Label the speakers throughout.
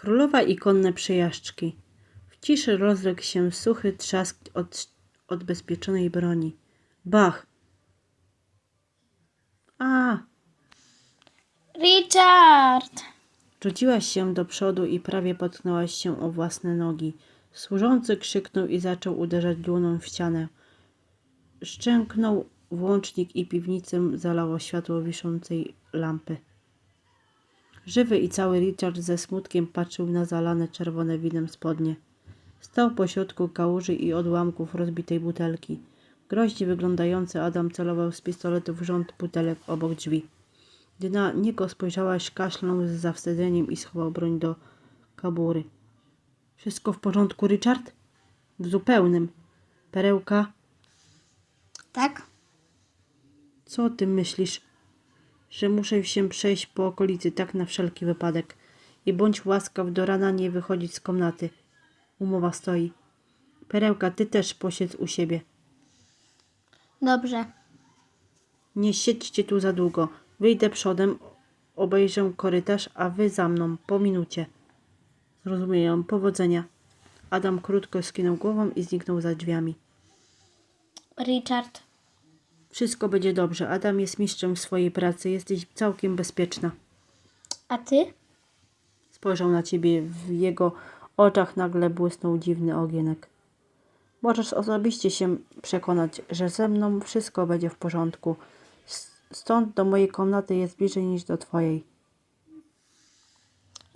Speaker 1: Królowa i konne przejażdżki. W ciszy rozległ się suchy trzask od odbezpieczonej broni. Bach! A!
Speaker 2: Richard!
Speaker 1: Rzuciłaś się do przodu i prawie potknęłaś się o własne nogi. Służący krzyknął i zaczął uderzać dłoną w ścianę. Szczęknął włącznik i piwnicę zalało światło wiszącej lampy. Żywy i cały Richard ze smutkiem patrzył na zalane czerwone winem spodnie. Stał pośrodku kałuży i odłamków rozbitej butelki. Groźnie wyglądający Adam celował z pistoletu w rząd butelek obok drzwi. Gdy na niego spojrzałaś, kaszlnął z zawstydzeniem i schował broń do kabury. Wszystko w porządku, Richard? W zupełnym. Perełka,
Speaker 2: Tak?
Speaker 1: co o tym myślisz? Że muszę się przejść po okolicy tak na wszelki wypadek. I bądź łaskaw do rana nie wychodzić z komnaty. Umowa stoi. Perełka, ty też posiedz u siebie.
Speaker 2: Dobrze.
Speaker 1: Nie siedźcie tu za długo. Wyjdę przodem, obejrzę korytarz, a wy za mną, po minucie. Zrozumieją. Powodzenia. Adam krótko skinął głową i zniknął za drzwiami.
Speaker 2: Richard.
Speaker 1: Wszystko będzie dobrze. Adam jest mistrzem swojej pracy. Jesteś całkiem bezpieczna.
Speaker 2: A ty?
Speaker 1: Spojrzał na ciebie. W jego oczach nagle błysnął dziwny ogienek. Możesz osobiście się przekonać, że ze mną wszystko będzie w porządku. Stąd do mojej komnaty jest bliżej niż do twojej.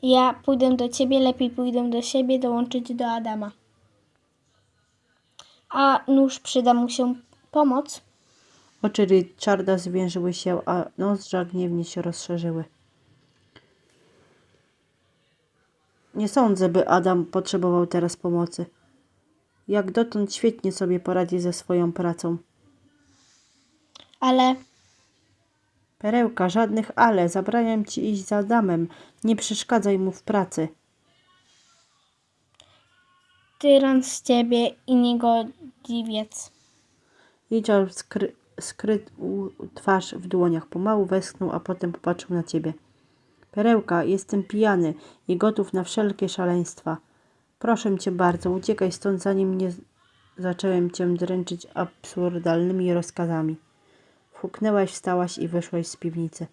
Speaker 2: Ja pójdę do ciebie, lepiej pójdę do siebie, dołączyć do Adama. A nóż przyda mu się pomoc?
Speaker 1: Oczy Richarda zwiężyły się, a nozdrza gniewnie się rozszerzyły. Nie sądzę, by Adam potrzebował teraz pomocy. Jak dotąd świetnie sobie poradzi ze swoją pracą.
Speaker 2: Ale
Speaker 1: Perełka, żadnych ale. Zabraniam ci iść za Adamem. Nie przeszkadzaj mu w pracy.
Speaker 2: tyran z ciebie i niegodziwiec.
Speaker 1: Richard skry, skrył twarz w dłoniach. Pomału westchnął, a potem popatrzył na ciebie. Perełka, jestem pijany i gotów na wszelkie szaleństwa. Proszę cię bardzo, uciekaj stąd, zanim nie zacząłem cię dręczyć absurdalnymi rozkazami. Fuknęłaś, wstałaś i wyszłaś z piwnicy.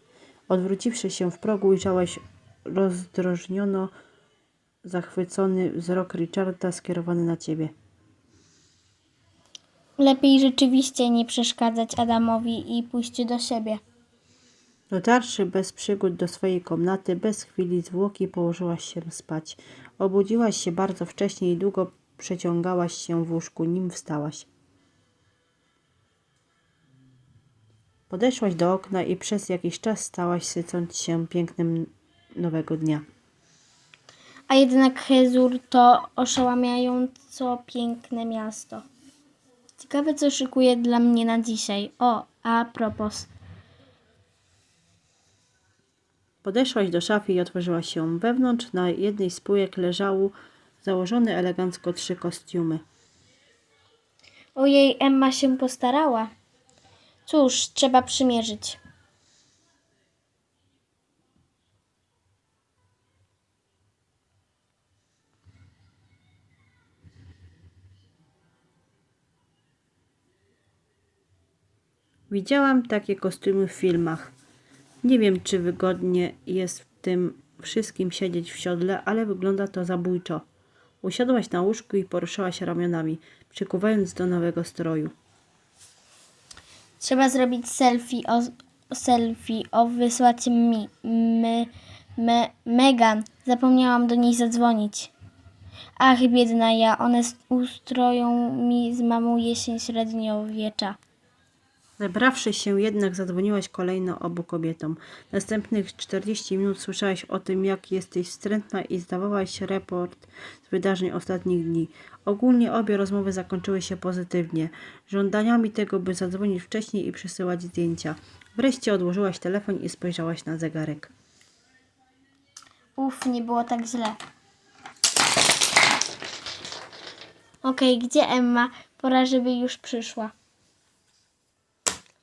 Speaker 1: Odwróciwszy się w progu, ujrzałaś rozdrożniono zachwycony wzrok Richarda skierowany na ciebie.
Speaker 2: Lepiej rzeczywiście nie przeszkadzać Adamowi i pójść do siebie.
Speaker 1: Dotarszy bez przygód do swojej komnaty, bez chwili zwłoki położyłaś się spać. Obudziłaś się bardzo wcześnie i długo przeciągałaś się w łóżku, nim wstałaś. Podeszłaś do okna i przez jakiś czas stałaś sycąc się pięknem nowego dnia.
Speaker 2: A jednak Hezur to oszałamiająco piękne miasto. Ciekawe, co szykuje dla mnie na dzisiaj. O, a propos.
Speaker 1: Podeszłaś do szafy i otworzyłaś ją. Wewnątrz na jednej z półek leżały założone elegancko trzy kostiumy.
Speaker 2: Ojej, Emma się postarała. Cóż, trzeba przymierzyć.
Speaker 1: Widziałam takie kostiumy w filmach. Nie wiem, czy wygodnie jest w tym wszystkim siedzieć w siodle, ale wygląda to zabójczo. Usiadłaś na łóżku i poruszałaś ramionami, przykuwając do nowego stroju.
Speaker 2: Trzeba zrobić selfie o, selfie, o wysłać mi, my, me, Megan. Zapomniałam do niej zadzwonić. Ach, biedna ja, one ustroją mi z mamą jesień średniowiecza.
Speaker 1: Zebrawszy się jednak, zadzwoniłaś kolejno obu kobietom. Następnych 40 minut słyszałaś o tym, jak jesteś wstrętna i zdawałaś raport z wydarzeń ostatnich dni. Ogólnie obie rozmowy zakończyły się pozytywnie, żądaniami tego, by zadzwonić wcześniej i przysyłać zdjęcia. Wreszcie odłożyłaś telefon i spojrzałaś na zegarek.
Speaker 2: Uf, nie było tak źle. Okej, gdzie Emma? Pora, żeby już przyszła.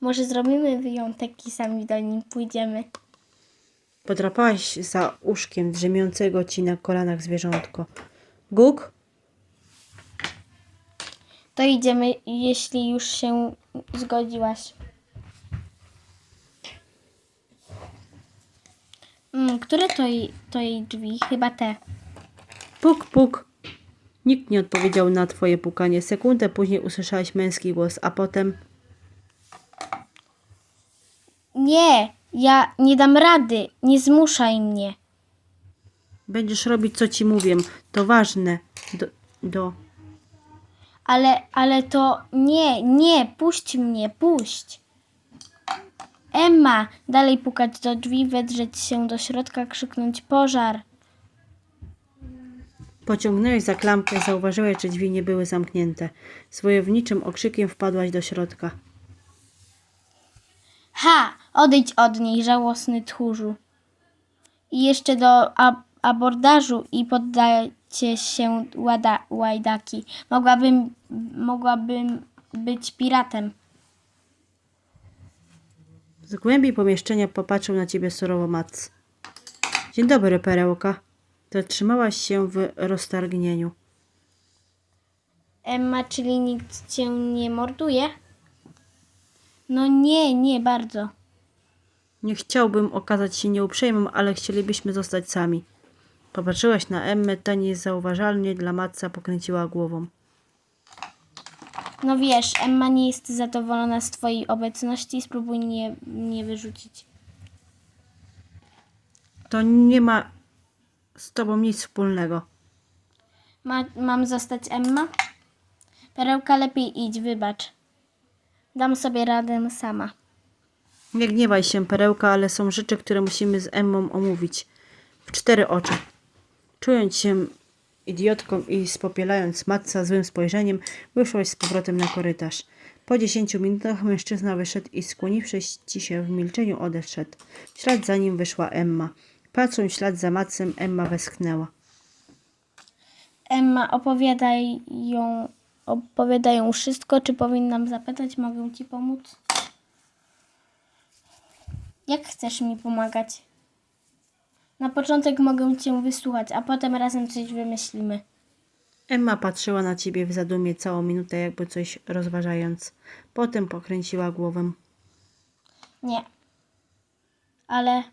Speaker 2: Może zrobimy wyjątek i sami do nim pójdziemy.
Speaker 1: Podrapałaś za uszkiem drzemiącego ci na kolanach zwierzątko. Guk?
Speaker 2: To idziemy, jeśli już się zgodziłaś. Mm, które to jej, to jej drzwi? Chyba te.
Speaker 1: Puk, puk. Nikt nie odpowiedział na twoje pukanie. Sekundę później usłyszałaś męski głos, a potem...
Speaker 2: Nie, ja nie dam rady. Nie zmuszaj mnie.
Speaker 1: Będziesz robić, co ci mówię. To ważne. Do... do...
Speaker 2: Ale, ale to nie, nie, puść mnie, puść. Emma, dalej pukać do drzwi, wedrzeć się do środka, krzyknąć pożar.
Speaker 1: Pociągnęłaś za klamkę, zauważyłaś, że drzwi nie były zamknięte. Z wojowniczym okrzykiem wpadłaś do środka.
Speaker 2: Ha! Odejdź od niej, żałosny tchórzu. I jeszcze do ab- abordażu i poddajcie się łada- łajdaki. Mogłabym, mogłabym być piratem.
Speaker 1: Z głębi pomieszczenia popatrzył na ciebie surowo Mac. Dzień dobry, perełka. Zatrzymałaś się w roztargnieniu.
Speaker 2: Emma, czyli nikt cię nie morduje? No nie, nie bardzo.
Speaker 1: Nie chciałbym okazać się nieuprzejmym, ale chcielibyśmy zostać sami. Popatrzyłaś na Emmę, ta niezauważalnie dla matca pokręciła głową.
Speaker 2: No wiesz, Emma nie jest zadowolona z twojej obecności, spróbuj mnie, mnie wyrzucić.
Speaker 1: To nie ma z tobą nic wspólnego.
Speaker 2: Ma, mam zostać Emma? Perełka, lepiej idź, wybacz. Dam sobie radę sama.
Speaker 1: Nie gniewaj się, perełka, ale są rzeczy, które musimy z Emmą omówić. W cztery oczy. Czując się idiotką i spopielając matca złym spojrzeniem, wyszłaś z powrotem na korytarz. Po dziesięciu minutach mężczyzna wyszedł i skłoniwszy ci się w milczeniu odeszedł. W ślad za nim wyszła Emma. Patrząc w ślad za matcem, Emma westchnęła.
Speaker 2: Emma, opowiadają, opowiadają wszystko, czy powinnam zapytać, mogę ci pomóc? Jak chcesz mi pomagać? Na początek mogę cię wysłuchać, a potem razem coś wymyślimy.
Speaker 1: Emma patrzyła na ciebie w zadumie całą minutę, jakby coś rozważając. Potem pokręciła głową.
Speaker 2: Nie. Ale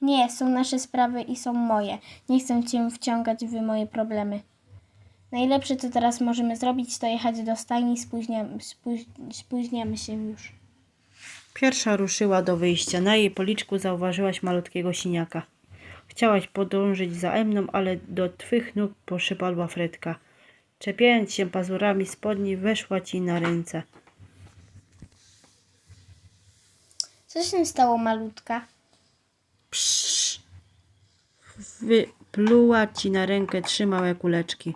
Speaker 2: nie, są nasze sprawy i są moje. Nie chcę cię wciągać w moje problemy. Najlepsze, co teraz możemy zrobić, to jechać do stajni, spóźniamy, spóź, spóźniamy się już.
Speaker 1: Pierwsza ruszyła do wyjścia. Na jej policzku zauważyłaś malutkiego siniaka. Chciałaś podążyć za Emną, ale do twych nóg poszypadła Fredka. Czepiając się pazurami spodni, weszła ci na ręce.
Speaker 2: Co się stało, malutka?
Speaker 1: Psz! Wypluła ci na rękę trzy małe kuleczki.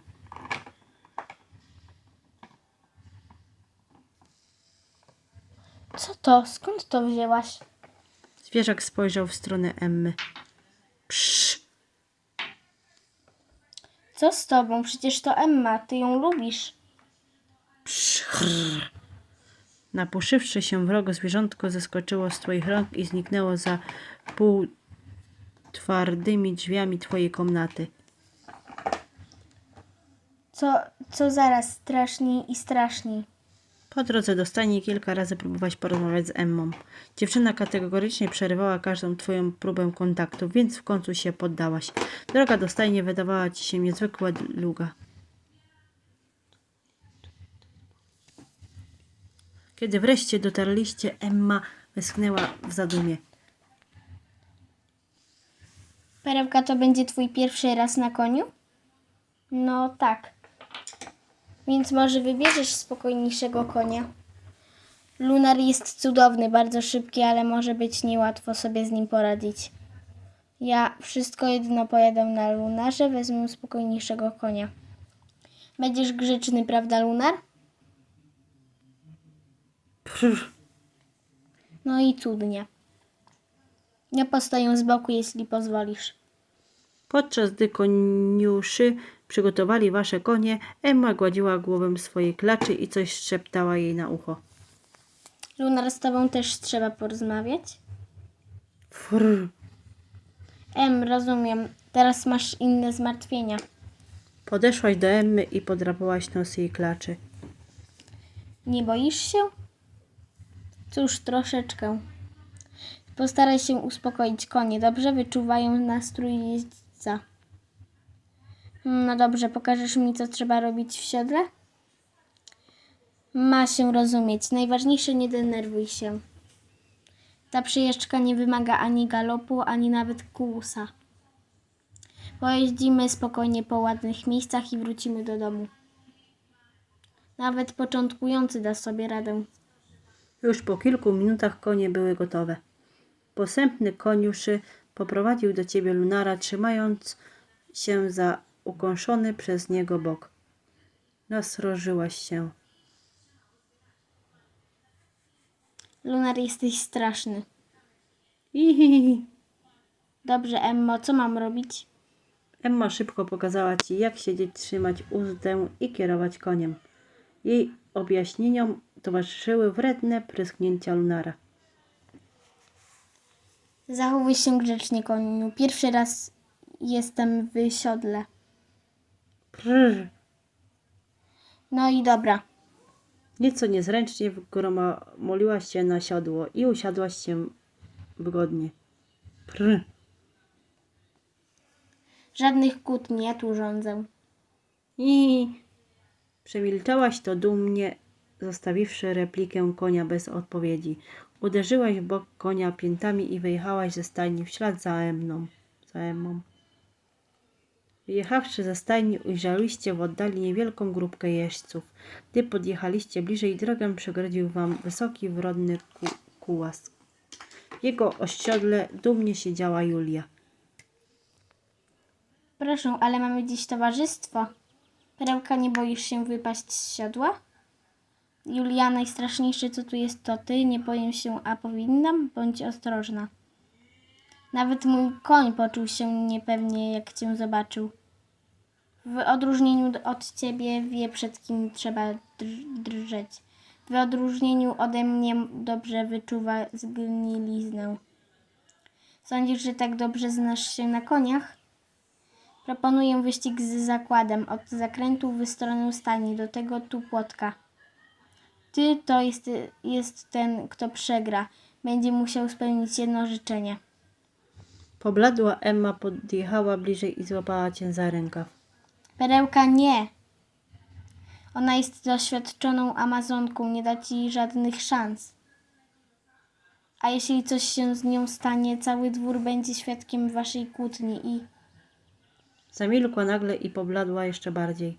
Speaker 2: Co to? Skąd to wzięłaś?
Speaker 1: Zwierzak spojrzał w stronę Emmy. Psz!
Speaker 2: Co z tobą? Przecież to Emma, ty ją lubisz.
Speaker 1: Psz! Chrr. Napuszywszy się wrogo, zwierzątko zeskoczyło z twoich rąk i zniknęło za pół twardymi drzwiami twojej komnaty.
Speaker 2: Co, co zaraz straszniej i straszniej.
Speaker 1: Po drodze do stajni kilka razy próbowałaś porozmawiać z Emmą. Dziewczyna kategorycznie przerywała każdą twoją próbę kontaktu, więc w końcu się poddałaś. Droga do stajni wydawała ci się niezwykle długa. Kiedy wreszcie dotarliście, Emma westchnęła w zadumie.
Speaker 2: Perełka, to będzie twój pierwszy raz na koniu? No tak. Więc może wybierzesz spokojniejszego konia. Lunar jest cudowny, bardzo szybki, ale może być niełatwo sobie z nim poradzić. Ja wszystko jedno pojadę na Lunarze, wezmę spokojniejszego konia. Będziesz grzeczny, prawda, Lunar? No i cudnie. Ja postoję z boku, jeśli pozwolisz.
Speaker 1: Podczas gdy koniuszy przygotowali wasze konie, Emma gładziła głowę swojej klaczy i coś szeptała jej na ucho.
Speaker 2: Lunar, z tobą też trzeba porozmawiać?
Speaker 1: Frr.
Speaker 2: Em, rozumiem. Teraz masz inne zmartwienia.
Speaker 1: Podeszłaś do Emmy i podrapałaś nos jej klaczy.
Speaker 2: Nie boisz się? Cóż, troszeczkę. Postaraj się uspokoić konie. Dobrze wyczuwają nastrój jeźdźca. No dobrze, pokażesz mi, co trzeba robić w siodle? Ma się rozumieć. Najważniejsze, nie denerwuj się. Ta przyjeżdżka nie wymaga ani galopu, ani nawet kłusa. Pojeździmy spokojnie po ładnych miejscach i wrócimy do domu. Nawet początkujący da sobie radę.
Speaker 1: Już po kilku minutach konie były gotowe. Posępny koniuszy poprowadził do ciebie Lunara, trzymając się za ukąszony przez niego bok. Nasrożyłaś się.
Speaker 2: Lunar, jesteś straszny. Dobrze, Emmo, co mam robić?
Speaker 1: Emma szybko pokazała ci, jak siedzieć, trzymać uzdę i kierować koniem. Jej objaśnieniom towarzyszyły wredne prysknięcia Lunara.
Speaker 2: Zachowuj się grzecznie, koniu. Pierwszy raz jestem w siodle.
Speaker 1: Prrr.
Speaker 2: No i dobra.
Speaker 1: Nieco niezręcznie wgromoliłaś się na siodło i usiadłaś się wygodnie. Prr.
Speaker 2: Żadnych kłótni, tu rządzę.
Speaker 1: I przemilczałaś to dumnie, zostawiwszy replikę konia bez odpowiedzi. Uderzyłaś w bok konia piętami i wyjechałaś ze stajni w ślad za Emną. Za Emmą. Wyjechawszy ze stajni, ujrzeliście w oddali niewielką grupkę jeźdźców. Gdy podjechaliście bliżej, drogę przegrodził wam wysoki, wrodny ku kułas. W jego ościodle dumnie siedziała Julia.
Speaker 2: Proszę, ale mamy dziś towarzystwo. Perełka, nie boisz się wypaść z siodła? Julia, najstraszniejsze co tu jest to ty, nie boję się, a powinnam? Bądź ostrożna. Nawet mój koń poczuł się niepewnie, jak cię zobaczył. W odróżnieniu od ciebie wie, przed kim trzeba drż- drżeć. W odróżnieniu ode mnie dobrze wyczuwa zgniliznę. Sądzisz, że tak dobrze znasz się na koniach? Proponuję wyścig z zakładem. Od zakrętu w stronę stajni, do tego tu płotka. Ty to jest, jest ten, kto przegra. Będzie musiał spełnić jedno życzenie.
Speaker 1: Pobladła Emma podjechała bliżej i złapała cię za rękaw.
Speaker 2: Perełka nie. Ona jest doświadczoną Amazonką, nie da ci żadnych szans. A jeśli coś się z nią stanie, cały dwór będzie świadkiem waszej kłótni i...
Speaker 1: Zamilkła nagle i pobladła jeszcze bardziej.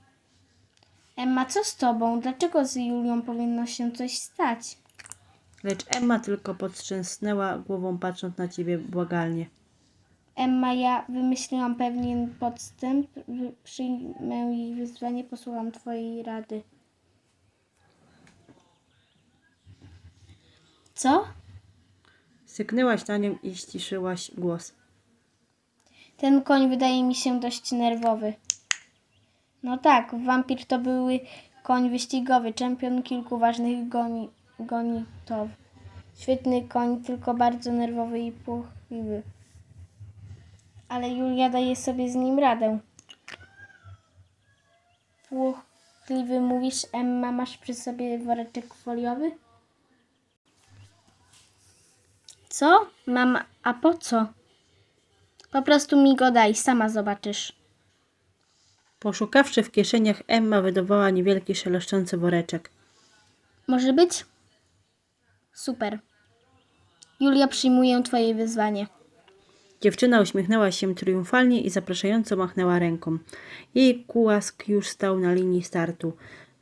Speaker 2: Emma, co z tobą? Dlaczego z Julią powinno się coś stać?
Speaker 1: Lecz Emma tylko podtrzęsnęła głową, patrząc na ciebie błagalnie.
Speaker 2: Emma, ja wymyśliłam pewien podstęp, przyjmę jej wyzwanie, posłucham twojej rady. Co?
Speaker 1: Syknęłaś na nią i ściszyłaś głos.
Speaker 2: Ten koń wydaje mi się dość nerwowy. No tak, wampir to były koń wyścigowy, czempion kilku ważnych goni, gonitów. Świetny koń, tylko bardzo nerwowy i płochliwy. Ale Julia daje sobie z nim radę. Płochliwy mówisz, Emma, masz przy sobie woreczek foliowy? Co? Mam, a po co? Po prostu mi go daj, sama zobaczysz.
Speaker 1: Poszukawszy w kieszeniach, Emma wydawała niewielki szeleszczący woreczek.
Speaker 2: Może być? Super. Julia, przyjmuję twoje wyzwanie.
Speaker 1: Dziewczyna uśmiechnęła się triumfalnie i zapraszająco machnęła ręką. Jej kułask już stał na linii startu.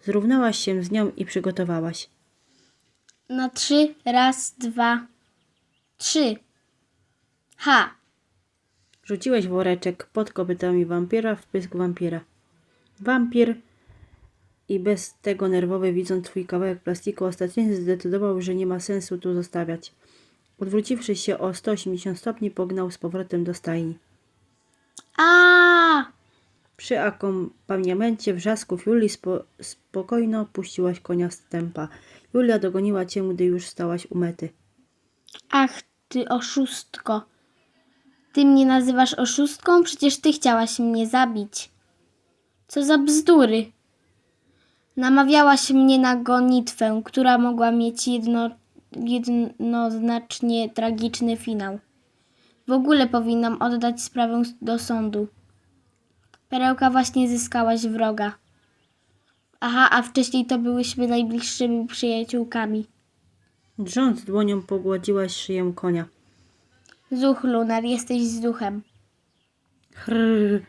Speaker 1: Zrównałaś się z nią i przygotowałaś.
Speaker 2: Na trzy, raz, dwa, trzy. Ha!
Speaker 1: Rzuciłeś woreczek pod kopytami wampira w pysk wampira. Wampir i bez tego nerwowy, widząc twój kawałek plastiku, ostatecznie zdecydował, że nie ma sensu tu zostawiać. Odwróciwszy się o 180 stopni, pognał z powrotem do stajni.
Speaker 2: A!
Speaker 1: Przy akompaniamencie wrzasków Julii spo, spokojno puściłaś konia z tempa. Julia dogoniła cię, gdy już stałaś u mety.
Speaker 2: Ach, ty oszustko. Ty mnie nazywasz oszustką? Przecież ty chciałaś mnie zabić. Co za bzdury. Namawiałaś mnie na gonitwę, która mogła mieć jedno, jednoznacznie tragiczny finał. W ogóle powinnam oddać sprawę do sądu. Perełka właśnie zyskałaś wroga. Aha, a wcześniej to byłyśmy najbliższymi przyjaciółkami.
Speaker 1: Drżąc dłonią pogładziłaś szyję konia.
Speaker 2: Zuch, Lunar, jesteś z duchem.
Speaker 1: Chrrr.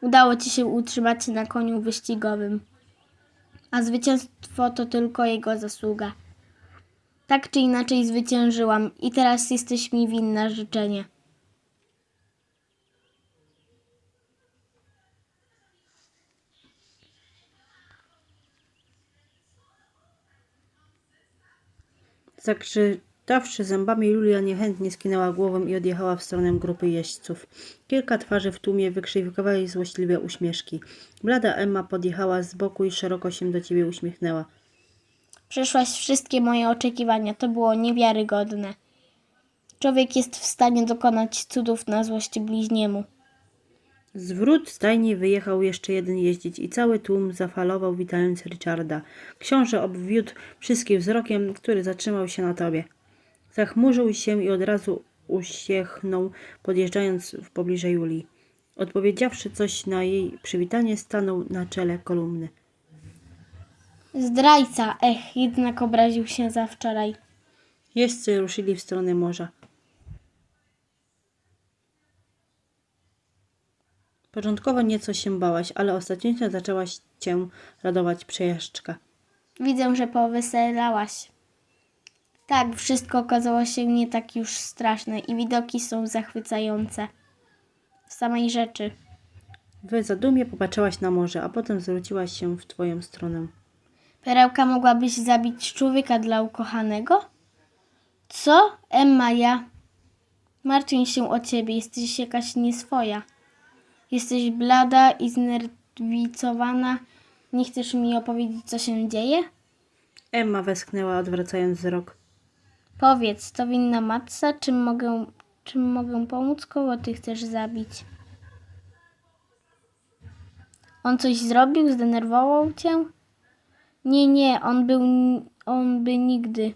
Speaker 2: Udało ci się utrzymać na koniu wyścigowym. A zwycięstwo to tylko jego zasługa. Tak czy inaczej zwyciężyłam i teraz jesteś mi winna życzenie.
Speaker 1: Zakrzytawszy zębami, Julia niechętnie skinęła głową i odjechała w stronę grupy jeźdźców. Kilka twarzy w tłumie wykrzywikowały złośliwe uśmieszki. Blada Emma podjechała z boku i szeroko się do ciebie uśmiechnęła.
Speaker 2: Przeszłaś wszystkie moje oczekiwania. To było niewiarygodne. Człowiek jest w stanie dokonać cudów na złość bliźniemu.
Speaker 1: Z wrót stajni wyjechał jeszcze jeden jeździć i cały tłum zafalował witając Richarda. Książę obwiódł wszystkich wzrokiem, który zatrzymał się na tobie. Zachmurzył się i od razu uśmiechnął, podjeżdżając w pobliże Julii. Odpowiedziawszy coś na jej przywitanie, stanął na czele kolumny.
Speaker 2: Zdrajca, ech, jednak obraził się za wczoraj.
Speaker 1: Jeźdźcy ruszyli w stronę morza. Początkowo nieco się bałaś, ale ostatecznie zaczęłaś cię radować przejażdżka.
Speaker 2: Widzę, że poweselałaś. Tak, wszystko okazało się nie tak już straszne i widoki są zachwycające. W samej rzeczy.
Speaker 1: W zadumie popatrzyłaś na morze, a potem zwróciłaś się w twoją stronę.
Speaker 2: Perełka mogłabyś zabić człowieka dla ukochanego? Co? Emma, ja. Martwię się o ciebie, jesteś jakaś nieswoja. Jesteś blada i znerwicowana. Nie chcesz mi opowiedzieć, co się dzieje?
Speaker 1: Emma westchnęła, odwracając wzrok.
Speaker 2: Powiedz, to winna matce, czym mogę, czym mogę pomóc, kogo ty chcesz zabić? On coś zrobił? Zdenerwował cię? Nie, nie, on był, on by nigdy.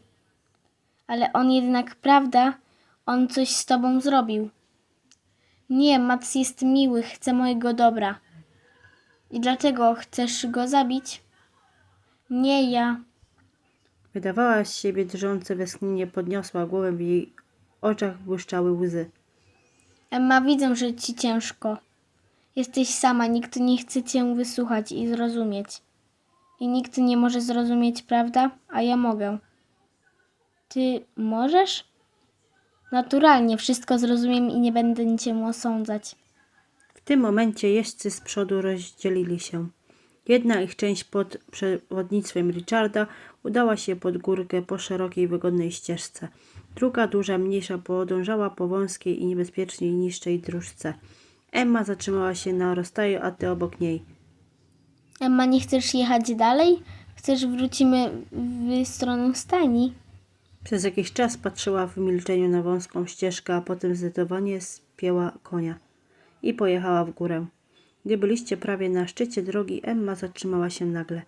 Speaker 2: Ale on jednak, prawda, on coś z tobą zrobił. Nie, Mats jest miły, chce mojego dobra. I dlaczego chcesz go zabić? Nie, ja.
Speaker 1: Wydawała z siebie drżące westchnienie, podniosła głowę, w jej oczach błyszczały łzy.
Speaker 2: Emma, widzę, że ci ciężko. Jesteś sama, nikt nie chce cię wysłuchać i zrozumieć. I nikt nie może zrozumieć, prawda? A ja mogę. Ty możesz? Naturalnie, wszystko zrozumiem i nie będę cię osądzać.
Speaker 1: W tym momencie jeźdźcy z przodu rozdzielili się. Jedna ich część pod przewodnictwem Richarda udała się pod górkę po szerokiej, wygodnej ścieżce. Druga, duża, mniejsza, podążała po wąskiej i niebezpieczniej niższej dróżce. Emma zatrzymała się na rozstaju, a ty obok niej.
Speaker 2: Emma, nie chcesz jechać dalej? Chcesz wrócimy w stronę stajni?
Speaker 1: Przez jakiś czas patrzyła w milczeniu na wąską ścieżkę, a potem zdecydowanie spięła konia i pojechała w górę. Gdy byliście prawie na szczycie drogi, Emma zatrzymała się nagle.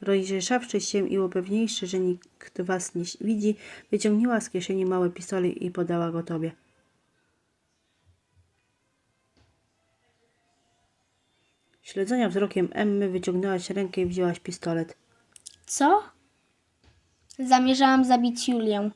Speaker 1: Rozejrzawszy się i upewniejszy, że nikt was nie widzi, wyciągnęła z kieszeni mały pistolet i podała go tobie. Śledzenia wzrokiem Emmy wyciągnęłaś rękę i wzięłaś pistolet.
Speaker 2: Co? Zamierzałam zabić Julię.